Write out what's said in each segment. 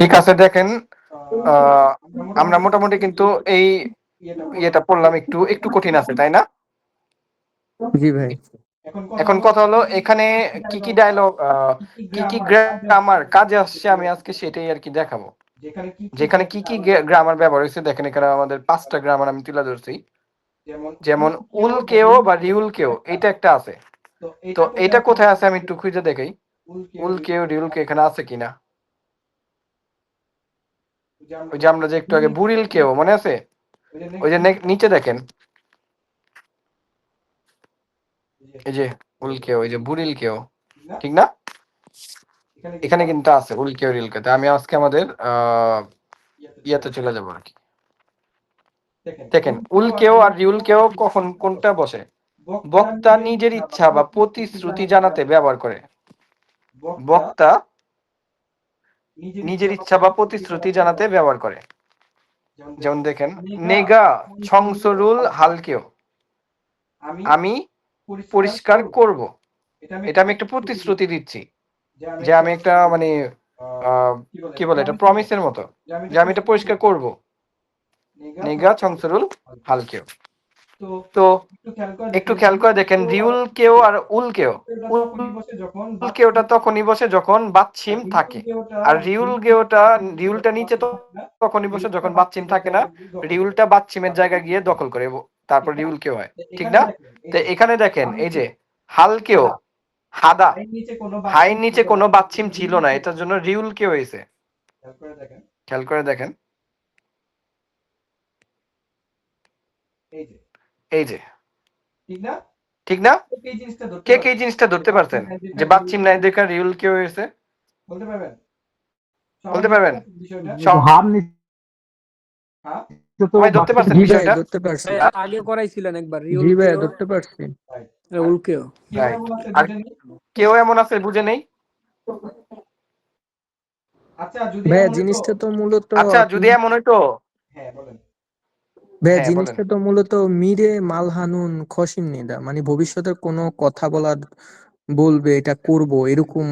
ঠিক আছে। দেখেন আহ, আমরা মোটামুটি কিন্তু এই ইয়েটা পড়লাম একটু একটু কঠিন আছে তাই না? জি ভাই। এখন কথা হলো এখানে কি কি ডায়লগ কি কি গ্রামার কাজে আসছে আমি আজকে সেটাই আর কি দেখাবো। যেখানে কি কি গ্রামার ব্যবহার হয়েছে দেখেন এখানে আমাদের পাঁচটা গ্রামার আমি তুলে ধরছি। যেমন উল কেও বা রিউল কেও এটা একটা আছে। তো এটা কোথায় আছে আমি একটু খুঁজে দেখাই। উল কেও রিউল কে এখানে আছে কিনা? ওই যে আমরা যে একটু আগে বুড়িল কেও মনে আছে? ওই যে নিচে দেখেন। এই যে উল কেও এই যে বুড়িল কেও ঠিক না? এখানে কিন্তু আছে উল কেও রিল কেও তো আমি আজকে আমাদের আহ ইয়াতে চলে যাব আর কি। দেখেন, উল কেও আর রিউল কেও কখন কোনটা বসে? বক্তা নিজের ইচ্ছা বা প্রতিশ্রুতি জানাতে ব্যবহার করে। বক্তা নিজের ইচ্ছা বা প্রতিশ্রুতি জানাতে ব্যবহার করে। যেমন দেখেন, নেগা ছংসরুল হালকেও আমি পরিষ্কার করব। এটা আমি একটা প্রতিশ্রুতি দিচ্ছি যে আমি একটা মানে কি বলে এটা প্রমিসের মতো যে আমি এটা পরিষ্কার করব। নেগা ছংসরুল হালকেও। তো একটু খেয়াল করে দেখেন। রিউল কেও আর উল কেও উল কেওটা তখনই বসে যখন বাচ্ছিম থাকে। আর রিউল গেওটা রিউলটা নিচে তো তখনই বসে যখন বাচ্চিম থাকে না রিউলটা বাচ্চিমের জায়গা গিয়ে দখল করে তারপর রিউল কেও হয়। ঠিক না? তো এখানে দেখেন এই যে হালকেও হাদা হাইয়ের নিচে কোনো বাচ্চিম ছিল না। এটার জন্য রিউল কেও হয়েছে। খেয়াল করে দেখেন। এই যে ঠিক না? কে কে এই জিনিসটা ধরতে পারছেন যে বাচ্চিম নাই দেখা রিউল কেও হয়েছে বলতে পারবেন? সব- ভাব নিচ্ছে তো সবাই ধরতে পারছেন বিষয়টা? ধরতে পারছি ভাই, আগে করাইছিলেন একবার রিউল জি ভাই ধরতে পারছি উলকেও Right. আর কেউ এমন আছে বুঝে নেই? ভাই জিনিসটা তো মূলত আচ্ছা যদি এমন হইতো ভাই হ্যাঁ, জিনিসটা তো মূলত মিরে মালহানুন খসিম নিদা। মানে ভবিষ্যতে কোনো কথা বলার বলবে এটা করব এরকম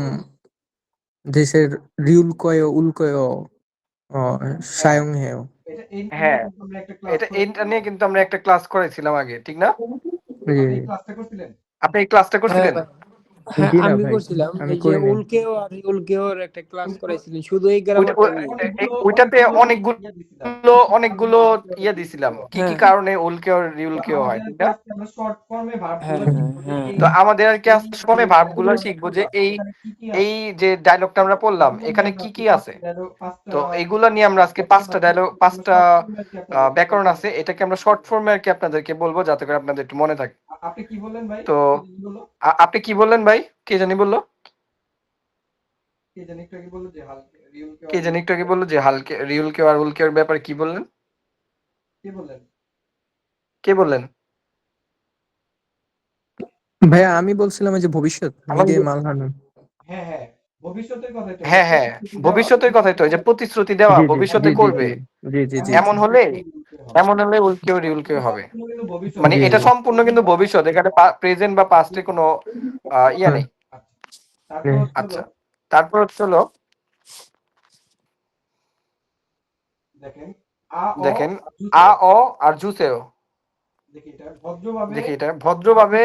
দেশের রিউল কয় উল কয় সায়ং হেও হ্যাঁ এটা এটা নিয়ে কিন্তু আমরা একটা ক্লাস করেছিলাম আগে ঠিক না? আপনি এই ক্লাসটা করছিলেন? হ্যাঁ জি আমি করছিলাম। এই যে উলকেও আর রিউলকেও একটা ক্লাস করাইছিলেন। শুধু এই ওইটা- গ্রামারটা ওই- নিয়ে এ- ওইটাতে অনেকগুলো অনেকগুলো ইয়ে দিছিলাম। কি কি। কারণে উলকেও রিউলকেও হয় না? তো আমাদের আর কি আজকে গুলো শিখব যে এই এই যে ডায়লগটা আমরা পড়লাম এখানে কি কি আছে? তো এইগুলো নিয়ে আমরা আজকে পাঁচটা ডায়লগ পাঁচটা ব্যাকরণ আছে। এটাকে আমরা শর্ট ফর্মে আর কি আপনাদেরকে বলব যাতে করে আপনাদের একটু মনে থাকে। আপনি কি বললেন ভাই? তো আপনি কি বললেন ভাই? কে জানি বলল? কে জানি একটু আগে বলল যে হালকে রিউল কে জানি একটু আগে বলল। যে হালকে রিউলকে আর উলকের ব্যাপারে কি বললেন? কে বললেন? কে বললেন? ভাইয়া আমি বলছিলাম এই যে ভবিষ্যৎ মাল হারানো। মালহানুন হ্যাঁ হ্যাঁ। হ্যাঁ হ্যাঁ ভবিষ্যতের কথাই তো যে প্রতিশ্রুতি দেওয়া ভবিষ্যতে করবে। জি জি জি এমন হলে এমন হলে উল্কেও রিউলকেও হবে। মানে এটা সম্পূর্ণ কিন্তু ভবিষ্যৎ এখানে প্রেজেন্ট বা পাস্টে কোনো ইয়া নেই। আচ্ছা তারপর হচ্ছে হলো? দেখেন আ অ, দেখেন জুসে। আ আর জুসেও। দেখি এটা ভদ্রভাবে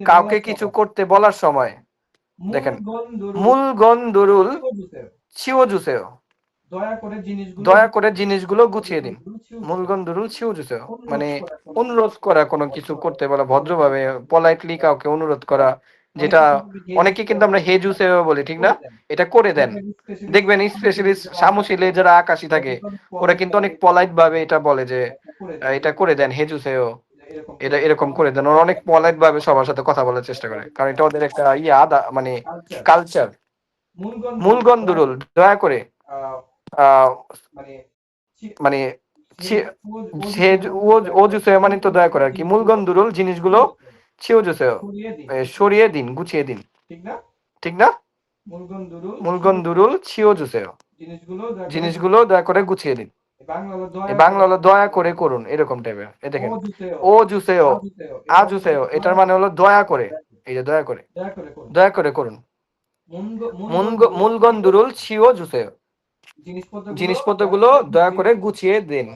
কাউকে কিছু করতে বলার সময়। দেখেন, মূল গন্ধরুল। ছিও জুসেও দয়া করে জিনিসগুলো গুছিয়ে দিন। মূল গন্ধরুল ছিও জুসেও মানে অনুরোধ করা কোনো কিছু করতে বলা ভদ্রভাবে পলাইটলি কাউকে অনুরোধ করা যেটা অনেকে কিন্তু আমরা হে জুসেও বলি ঠিক না? এটা করে দেন। দেখবেন স্পেশালিস্ট সামুশিলে যারা আকাশি থাকে ওরা কিন্তু অনেক পলাইট ভাবে এটা বলে যে এটা করে দেন। হে জুসেও এটা এরকম করে দেন। ওরা অনেক পলাইট ভাবে সবার সাথে কথা বলার চেষ্টা করে। কারণ এটা ওদের একটা ইয়ে আদা মানে কালচার মূলগণ দুরুল দয়া করে। মানে মানে মানে তো দয়া করে আর কি। মূলগণ দুরুল জিনিসগুলো সরিয়ে দিন। গুছিয়ে দিন। ঠিক না? মূলগণ দুরুল ছিও জুসেও জিনিসগুলো জিনিসগুলো দয়া করে গুছিয়ে দিন। বাংলা হলো দয়া করে করুন এরকম টাইপের এ দেখেন ও জুসেও, আ জুসেও এটার মানে হলো দয়া করে এই যে দয়া করে। দয়া করে করুন। ছিও জুসেও। জিনিসপত্রগুলো দয়া করে গুছিয়ে দিন।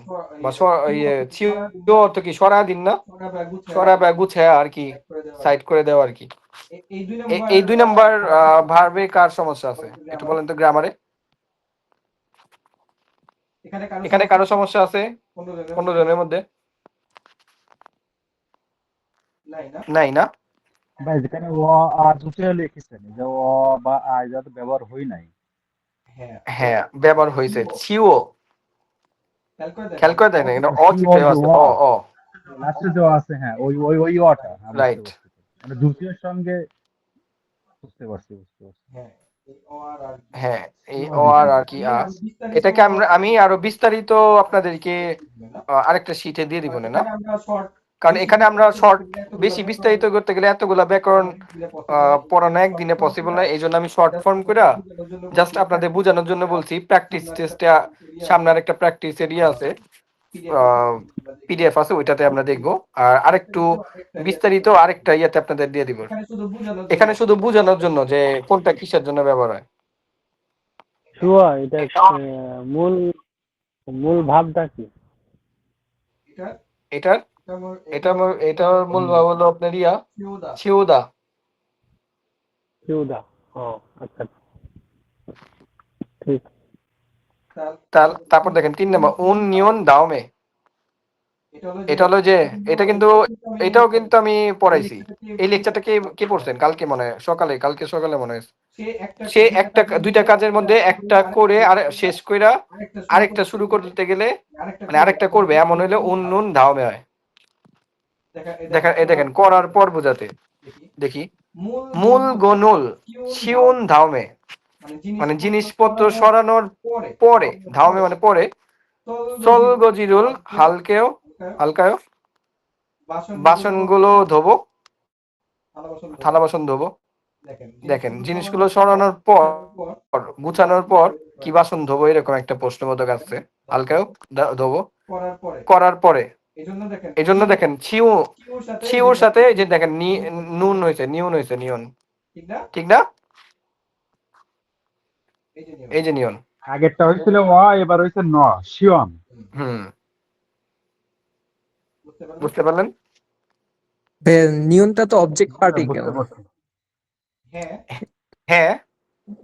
বা ইয়ে, ছিও অর্থ কি? সরা দিন না? সরা বা গুছায় আর কি সাইড করে দেওয়া। আর কি। এই দুই নাম্বার ভার্বে কার সমস্যা আছে? একটু বলেন তো গ্রামারে এখানে কারও সমস্যা? আছে? পনেরো জনের মধ্যে? নাই না? ভাই যেখানে অ আ দুটো লিখেছেন যে অ বা আ যাতে ব্যবহার হয় নাই। হ্যাঁ। ব্যবহার হয়েছে ছিও। খেয়াল করে দেয় না কিন্তু অ চিত্রে আছে? অ অ। লাস্টে যে আছে হ্যাঁ ওই ওই ওই অটা। হ্যাঁ, বুঝতে মানে দ্বিতীয় সঙ্গে বুঝতে পারছি বুঝতে পারছি। হ্যাঁ। এই অ আর আর কি আ এটাকে আমরা আমি আরও বিস্তারিত আপনাদেরকে আরেকটা শীটে দিয়ে দিব না? কারণ এখানে আমরা শর্ট বেশি বিস্তারিত করতে গেলে এতগুলা ব্যাকরণ পড়ানো একদিনে পসিবল না এই জন্য আমি শর্ট ফর্ম করে জাস্ট আপনাদের বোঝানোর জন্য বলছি প্র্যাকটিস টেস্টে সামনে আরেকটা প্র্যাকটিস এরিয়া আছে। পিডিএফ আছে ওইটাতে আমরা দেখব। আর আরেকটু বিস্তারিত আরেকটা ইয়েতে আপনাদের দিয়ে দিব। এখানে শুধু বোঝানোর জন্য। যে কোনটা কিসের জন্য ব্যবহার হয়। শুয়া এটা মূল মূল ভাবটা কি? এটার এটা এটার মূল ভাব হলো আপনার ইয়া ছিউদা শিউদা ও আচ্ছা ঠিক তার- তারপর দেখেন তিন নম্বর উন নিয়ন দাওমে। এটা হলো যে এটা কিন্তু এটাও কিন্তু আমি পড়াইছি। এই লেকচারটা কে কে পড়ছেন? কালকে মনে হয় সকালে কালকে সকালে মনে হয়। সে একটা দুইটা কাজের মধ্যে একটা করে আর শেষ কইরা আরেকটা শুরু করতে গেলে মানে আরেকটা করবে। এমন হইলে উন নুন ধাওমে হয়। দেখা এই দেখেন করার পর বোঝাতে। দেখি। মূল গনুল শিউন ধাওমে মানে জিনিসপত্র সরানোর পরে। ধাওমে মানে পরে। চল গজিরুল হালকেও হালকায় বাসনগুলো ধোবো। থালা বাসন ধোবো। দেখেন জিনিসগুলো সরানোর পর গুছানোর পর কি বাসন ধোবো এরকম একটা প্রশ্নবোধক আসছে। হালকায়ও দা- ধোবো। করার পরে। এই জন্য দেখেন ছিউ ছিউর সাথে এই যে দেখেন নুন হয়েছে নিউন হয়েছে নিয়ন ঠিক না? এই যে নিয়ন আগেরটা হয়েছিল অ এবার হয়েছে ন শিওন। হুম। বুঝতে পারলেন? নিয়নটা তো অবজেক্ট পার্টিকেল পারছি। হ্যাঁ।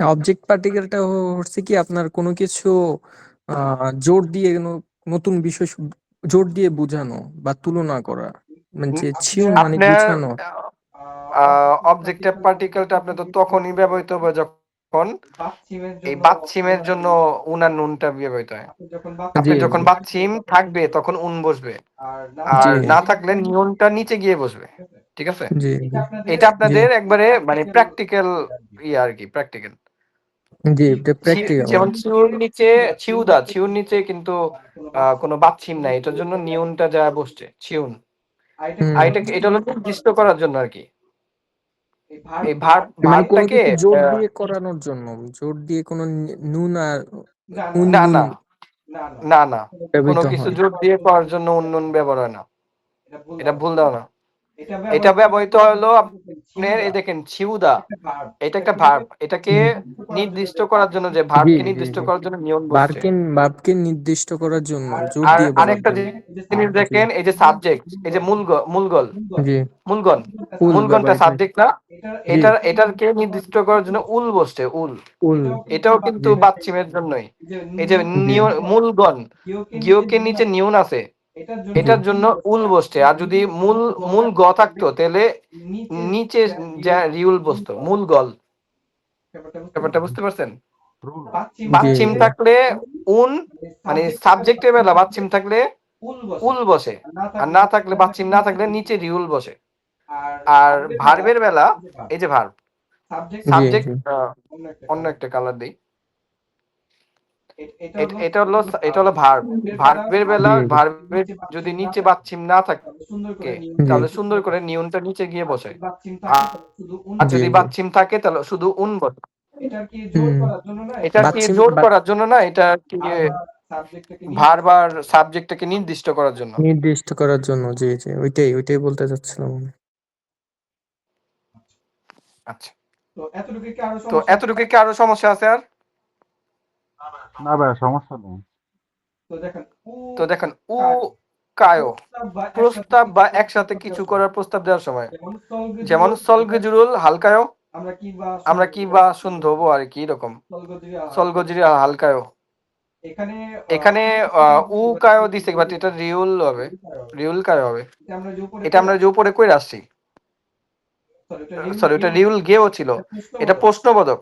অবজেক্ট পার্টিকেলটা হচ্ছে কি আপনার কোনো কিছু আহ, জোর দিয়ে নতুন বিষয় জোর দিয়ে বোঝানো বা তুলনা করা। মানে যে ছিউ মানে গুছানো। অবজেক্টিভ পার্টিকেলটা আপনার তো তখনই ব্যবহৃত হবে যখন এই বাচ্ছিমের জন্য উনার নুনটা ব্যবহৃত হয়। আপনি যখন জি। বাচ্ছিম থাকবে তখন উন বসবে। আর না থাকলে নিয়নটা নিচে গিয়ে বসবে। ঠিক আছে। এটা আপনাদের একবারে মানে প্র্যাকটিক্যাল ইয়ে আর কি প্র্যাকটিক্যাল জি এটা প্র্যাকটিক্যাল যেমন ছিউর নিচে ছিউদা ছিউর নিচে কিন্তু আহ, কোনো বাচ্ছিম নাই। এটার জন্য নিয়নটা যা বসছে। আর এটা এটা হলো নির্দিষ্ট করার জন্য আর কি। এই ভার কোনো ভারটাকে কিছু জোর দিয়ে করানোর জন্য? জোর দিয়ে কোনো নুন আর না না না না। কোনো কিছু জোর দিয়ে করার জন্য উন্নয়ন ব্যবহার হয় না। এটা ভুল দাও না এটা ব্যবহৃত হলো আপনার এই দেখেন ছিউদা এটা একটা ভার্ব। এটাকে নির্দিষ্ট করার জন্য যে ভার্বকে নির্দিষ্ট করার জন্য নিয়ম বারকে বাপকে নির্দিষ্ট করার জন্য জোর আর দিয়ে বলার আরেকটা জিনিস দেখেন এই যে সাবজেক্ট এই যে মূলগ মূলগল। জি। মূলগণ। মূলগণটা সাবজেক্ট না। এটার এটারকে নির্দিষ্ট করার জন্য উল বসছে উল। উল। এটাও কিন্তু বাচ্চিমের জন্যই। এই যে নিয় মূলগণ। গিয়কের নিচে নিয়ন আছে। এটার জন্য উল বসছে। আর যদি মূল মূল গ থাকতো তাহলে নিচে যা রিউল বসতো মূল গল। ব্যাপারটা বুঝতে পারছেন? বাচ্চিম থাকলে উন মানে সাবজেক্টের বেলা বাচ্চিম থাকলে উল বসে। আর না থাকলে বাচ্চিম না থাকলে নিচে রিউল বসে। আর ভার্বের বেলা এই যে ভার্ব সাবজেক্ট অন্য একটা কালার দিই। এট- এটা হলো এটা হলো ভার্ব। ভার্বের বেলা জি, জি। ভার্বের যদি নিচে বাচ্চিম না থাকে তাহলে সুন্দর করে নিয়নটা নিচে গিয়ে বসে। আর যদি বাচ্চিম থাকে তাহলে শুধু উন বসে। এটা কি জোর করার জন্য না এটা কি ভার্ব আর সাবজেক্টটাকে নির্দিষ্ট করার জন্য। নির্দিষ্ট করার জন্য জি জি ওইটাই ওইটাই বলতে চাচ্ছিলাম আচ্ছা। তো এতটুকু কি আরও তো সমস্যা? এতটুকু কি আরও সমস্যা আছে আর? না ভাই সমস্যা নেই। তো দেখেন উ তো দেখেন উ কায়ো। প্রস্তাব বা একসাথে কিছু করার প্রস্তাব দেওয়ার সময়। যেমন সলগজুরুল হালকায়ো। আমরা কি বা কি আর কি এরকম। সলগজিরি হালকায়ো। এখানে এখানে আহ, উ কায়ো দিছে বাট এটা রিউল হবে। রিউল কায়ো হবে। এটা আমরা যে উপরে এটা আমরা যে উপরে কই আসছি। সরি ওটা রিউল গেও ছিল। এটা প্রশ্নবোধক।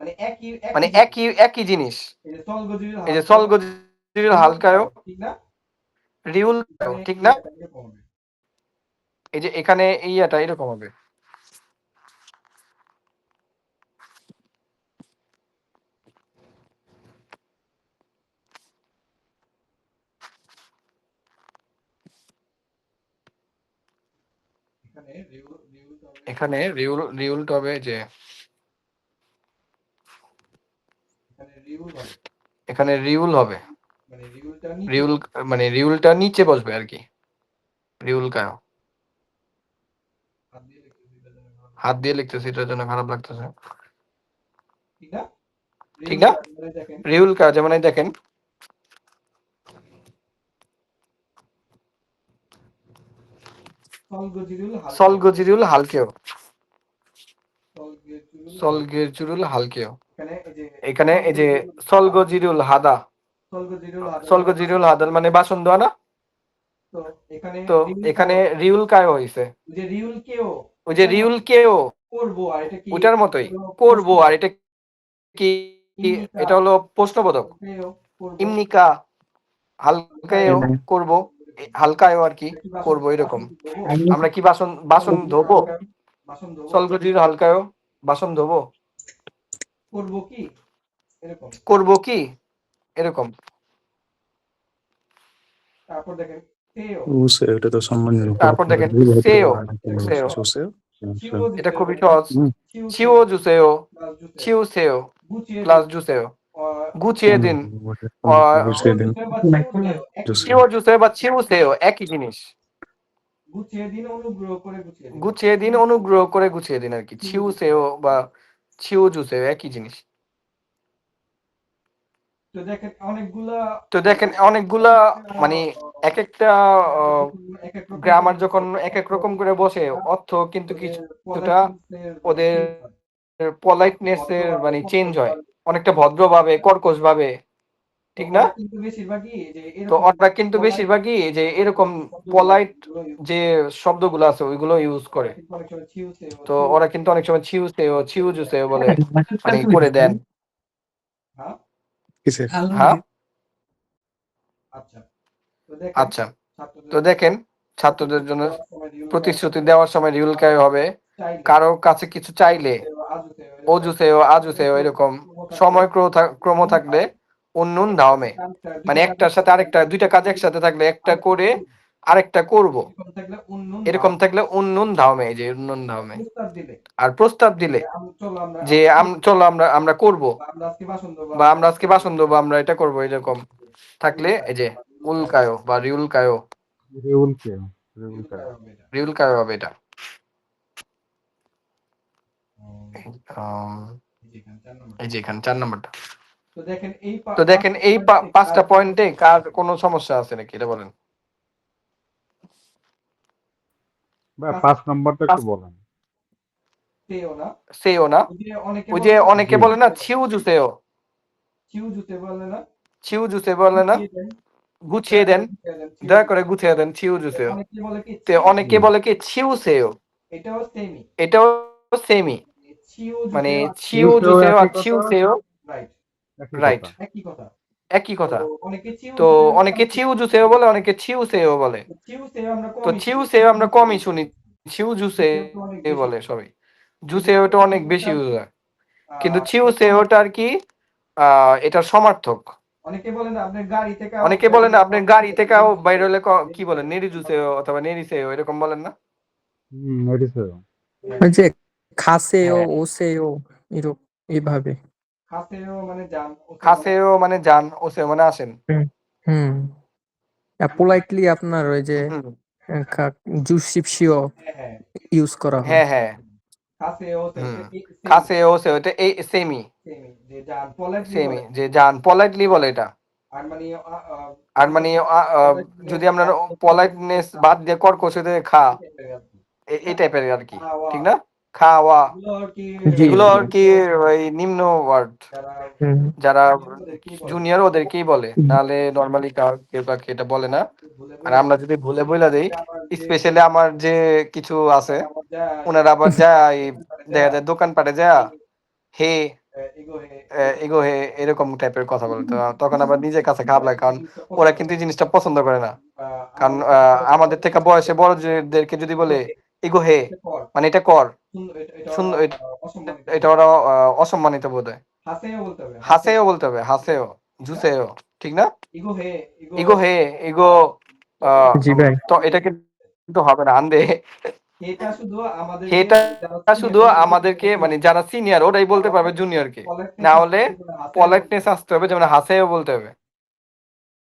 মানে একই মানে একই একই জিনিস। এই যে যে সলগজিরি হালকায়ো ঠিক না? রিউল ঠিক না? এই যে এখানে ইয়াটা এরকম হবে। এখানে রিউল রিউল হবে এখানে রিউল রিউলটা হবে যে এখানে রিউল হবে। রিউল মানে রিউলটা নিচে মানে নিচে বসবে আর কি। রিউল কায়ো। হাত দিয়ে লিখতেছি, এটার জন্য খারাপ লাগতেছে। ঠিক না? রিউল মানে দেখেন। সলগজুরুল হালকা হালকেও সলগেজুরুল হালকেও এখানে এই যে যে হাদা। সলগজুরুল হাদাল মানে বাসন ধোয়া না? তো এখানে রিউল এখানে রিউল কায়ো হইছে? রিউল কেও ওই যে রিউল কেও করব আর এটা কি? ওইটার মতোই। করব আর এটা কি? এটা হলো প্রশ্নবোধক। ইমনিকা। হালকায়ও করব। হালকায়ও আর কি করব এরকম। আমরা কি বাসন বাসন ধোবো? বাসন ধোবো। সলগজির হালকায়ও বাসন ধোবো? করব কি? এরকম। করব কি? এরকম। তারপর দেখেন এটা তো সম্মানের তারপর দেখেন সেও, সেও। এটা খুবই সহজ। চিও চিও জুসেও। চিউ সেও। গুছিয়ে প্লাস জুসেও। গুছিয়ে দিন। চিও জুসেও। বা চিউ সেও একই জিনিস। গুছিয়ে দিন অনুগ্রহ করে গুছিয়ে দিন। গুছিয়ে দিন অনুগ্রহ করে গুছিয়ে দিন আর কি। চিউ সেও বা চিউ জুসে একই জিনিস। তো দেখেন অনেকগুলা তো দেখেন অনেকগুলা মানে এক একটা গ্রামার যখন এক এক রকম করে বসে অর্থ কিন্তু কিছুটা ওদের পলাইটনেস এর মানে চেঞ্জ হয়। অনেকটা ভদ্রভাবে কর্কশ ভাবে ঠিক না? বেশিরভাগই যে তো এরকম ওরা কিন্তু বেশিরভাগই যে এরকম পলাইট যে শব্দগুলো আছে ওইগুলো ইউজ করে। তো ওরা কিন্তু অনেক সময় ছিউছে ও ছিউজুসে বলে মানে করে দেন। হ্যাঁ? হ্যাঁ? আচ্ছা। তো দেখেন আচ্ছা। ছাত্রদের তো দেখেন ছাত্রদের জন্য প্রতিশ্রুতি দেওয়ার সময় রিউল কায় হবে? চাইলে। কারও কাছে কিছু চাইলে আজুতে অজুসেও আজুসেও এরকম সময় ক্রম থাক- ক্রম থাকলে উন্নুন ধাওমে মানে একটার সাথে আরেকটা দুইটা কাজ একসাথে থাকলে একটা করে আরেকটা করব। এরকম থাকলে উন্নুন এরকম ধাওমে এই যে উন্নুন ধাওমে আর প্রস্তাব দিলে যে চলো আমরা আমরা করব। বা আমরা আজকে বাসন দেবো আমরা এটা করব এরকম থাকলে এই যে উল্কায়ো বা রিউলকায়ো। রিউলকায়ো হবে এটা। এই যে এখানে চার নম্বরটা। তো দেখেন এই পাঁচটা পয়েন্টে কার কোনো সমস্যা আছে নাকি? এটা বলেন। পাঁচ নম্বরটা একটু বলেন। সেও না। ওই যে অনেকে বলে- না ছিউ জুতে বলে না। ছিউ জুসে বলে না। গুছিয়ে দেন, গুছিয়ে দেন। গুছিয়ে দেন, চিউ দয়া করে গুছিয়ে দেন ছিউ জুসেও অনেকে বলে কি অনেকে বলে কি ছিউ সেও। এটাও সেমি মানে ছিউ জুসেও আর ছিউ সেও। রাইট রাইট একই কথা। একই কথা। তো অনেকে চিউ জুসেও বলে অনেকে সেও বলে। চিউ সেও আমরা তো শুনি। সেও আমরা কমই শুনি। জুসে চিউ অনেক বেশি। বলে সবাই। জুসেওটা অনেক বেশি ইউজ হয় কিন্তু ছিউ সেওটা আর কি আহ এটার সমার্থক। অনেকে বলে না আপনার গাড়ি থেকে অনেকে বলেন আপনি গাড়ি থেকেও বাইরে হলে কি বলেন? নেরি জুসেও অথবা নেরি সেও এরকম বলেন না? হুম এডিসে ওই যে খাসেও হ্যাঁ। ওসেও এরকম এইভাবে খাসেও মানে যান খাসেও মানে যান ওসেও মানে আসেন। হুম পোলাইটলি আপনার ওই যে জুসিপসিও হ্যাঁ হ্যাঁ। ইউজ করা হয়। হ্যাঁ হ্যাঁ। সে ওটা এই সেমি সেমি যে জান পলাইটলি সেমি যে জান পলাইটলি বলে এটা। আর মানে মানে যদি আমরা পলাইটনেস বাদ দিয়ে কর্কশ খা এই টাইপের আর কি। ঠিক না? খাওয়া এগুলো আর কি ওই নিম্ন ওয়ার্ড যারা জুনিয়র ওদেরকেই বলে। নাহলে নর্মালি কেউ কাউকে এটা বলে না। আর আমরা যদি ভুলে বইলা দেই স্পেশালি আমার যে কিছু আছে ওনারা আবার যায় দেখা যায় দোকানপাটে যা হে এগো হে এরকম টাইপের কথা বলে। তো তখন আবার নিজের কাছে খারাপ লাগে কারণ ওরা কিন্তু এই জিনিসটা পছন্দ করে না। কারণ আমাদের থেকে বয়সে বড়দেরকে যদি বলে এগো হে মানে এটা কর। এটা ওরা অসম্মানিত বোধ হয় হাসেও বলতে হবে হাসেও। বলতে হবে হাসেও জুসেও ঠিক না? Ego hey ego. Hey ego আহ, তো এটা কিন্তু হবে না আন্দে। এটা শুধু এটা শুধু আমাদেরকে মানে যারা সিনিয়র ওরাই বলতে পারবে জুনিয়রকে না হলে পলাইটনেস আসতে হবে যেমন হাসেও বলতে হবে।